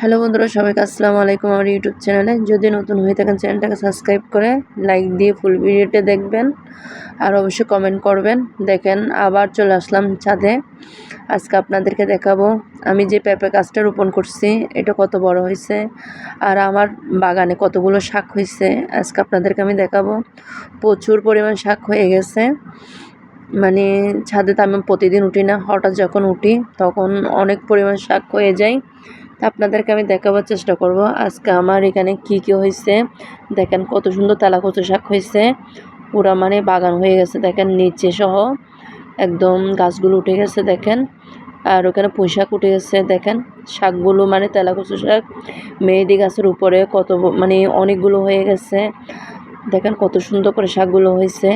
Hello বন্ধুরা, সবাইকে আসসালামু আলাইকুম আমার ইউটিউব চ্যানেলে। যদি নতুন হয়ে থাকেন চ্যানেলটাকে সাবস্ক্রাইব করে লাইক দিয়ে ফুল ভিডিওটা দেখবেন আর অবশ্যই কমেন্ট করবেন। দেখেন, আবার চলে আসলাম ছাদে। আজকে আপনাদেরকে দেখাবো, আমি যে পেঁপে গাছটা রোপণ করছি, এটা কত বড় হয়েছে আর আমার বাগানে কতগুলো শাক হয়েছে, আজকে আপনাদেরকে আমি দেখাবো। প্রচুর পরিমাণ শাক হয়ে গেছে। মানে ছাদে তো আমি প্রতিদিন উঠি না, হঠাৎ যখন উঠি তখন অনেক পরিমাণ শাক হয়ে যায়। আপনাদেরকে আমি দেখাবার চেষ্টা করব। আজকে আমার এখানে কি কি হয়েছে? দেখেন কত সুন্দর তেলা কচু শাক হয়েছে। পুরা মানে বাগান হয়ে গেছে। দেখেন নিচে সহ একদম গাছগুলো উঠে গেছে, দেখেন। আর ওখানে পুঁই শাক উঠে গেছে, দেখেন। শাকগুলো মানে তেলা কচু শাক। মেহেদি গাছের উপরে কত মানে অনেকগুলো হয়ে গেছে। দেখেন কত সুন্দর করে শাকগুলো হয়েছে।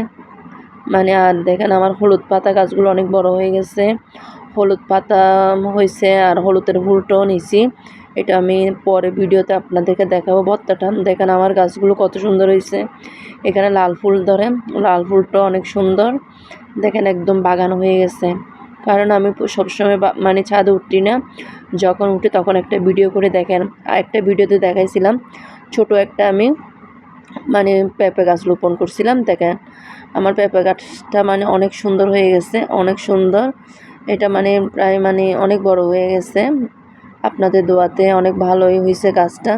মানে আর দেখেন আমার হলুদ পাতা গাছগুলো অনেক বড় হয়ে গেছে। হলুদ পাতা হয়েছে আর হলুদের ফুলটাও নিছি। এটা আমি পরে ভিডিওতে আপনাদেরকে দেখাবো ভর্তাটা। দেখেন আমার গাছগুলো কত সুন্দর হয়েছে এখানে লাল ফুল ধরে। লাল ফুলটা অনেক সুন্দর। দেখেন একদম বাগান হয়ে গেছে। কারণ আমি সবসময় মানে ছাদে উঠি না। যখন উঠি তখন একটা ভিডিও করে দেখেন। আর একটা ভিডিওতে দেখাইছিলাম। ছোট একটা আমি মানে পেঁপে গাছ রোপণ করছিলাম। দেখেন, আমার পেঁপে গাছটা মানে অনেক সুন্দর হয়ে গেছে। অনেক সুন্দর। এটা মানে প্রায় মানে অনেক বড় হয়ে গেছে। আপনাদের দোয়াতে অনেক ভালোই হয়েছে গাছটা।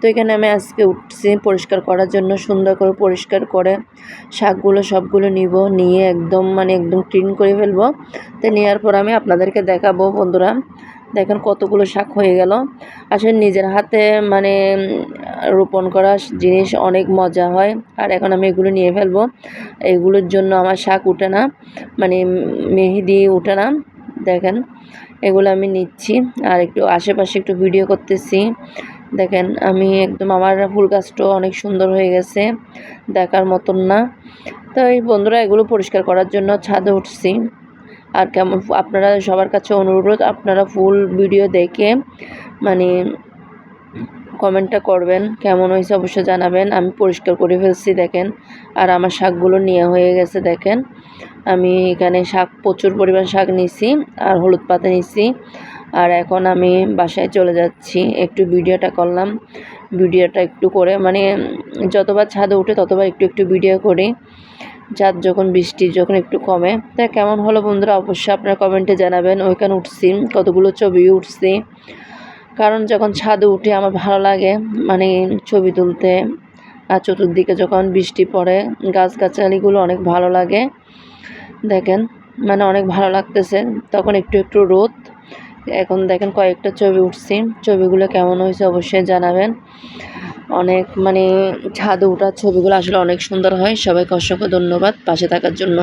তো এখানে আমি আজকে উঠছি পরিষ্কার করার জন্য, সুন্দর করে পরিষ্কার করে শাকগুলো, সবগুলো নিব, নিয়ে একদম মানে একদম ক্লিন করে ফেলব। তো নেওয়ার পর আমি আপনাদেরকে দেখাবো বন্ধুরা। দেখেন কতগুলো শাক হয়ে গেল। আসলে নিজের হাতে মানে রোপণ করা জিনিস অনেক মজা হয়। আর এখন আমি এগুলো নিয়ে ফেলব। এগুলোর জন্য আমার শাক উঠে না মানে মেহেদি উঠে না দেখেন। এগুলো আমি নিচ্ছি। আর একটু আশেপাশে একটু ভিডিও করতেছি। দেখেন আমি একদম আমার ফুল গাছটাও অনেক সুন্দর হয়ে গেছে দেখার মতন না। তো এই বন্ধুরা এগুলো পরিষ্কার করার জন্য ছাদে উঠছি। আর কেমন আপনারা সবার কাছে অনুরোধ আপনারা ফুল ভিডিও দেখে মানে কমেন্টটা করবেন, কেমন হয়েছে অবশ্যই জানাবেন। আমি পরিষ্কার করে ফেলছি, দেখেন। আর আমার শাকগুলো নেওয়া হয়ে গেছে, দেখেন। আমি এখানে শাক, প্রচুর পরিমাণ শাক নিছি আর হলুদ পাতা নিছি। আর এখন আমি বাসায় চলে যাচ্ছি, একটু ভিডিওটা করলাম। ভিডিওটা একটু করে মানে যতবার ছাদে উঠে ততবার একটু একটু ভিডিও করি। চাঁদ যখন, বৃষ্টি যখন একটু কমে। তা কেমন হলো বন্ধুরা? অবশ্যই আপনার কমেন্টে জানাবেন। ওইখানে উঠছি, কতগুলো ছবি উঠছি। কারণ যখন ছাদে উঠে আমার ভালো লাগে মানে ছবি তুলতে, আর চতুর্দিকে যখন বৃষ্টি পড়ে, গাছগাছালিগুলো অনেক ভালো লাগে। দেখেন মানে অনেক ভালো লাগতেছে। তখন একটু একটু রোদ। এখন দেখেন কয়েকটা ছবি উঠছি। ছবিগুলো কেমন হয়েছে অবশ্যই জানাবেন। অনেক মানে ছাদে ওঠার ছবিগুলো আসলে অনেক সুন্দর হয়। সবাইকে অসংখ্য ধন্যবাদ পাশে থাকার জন্য।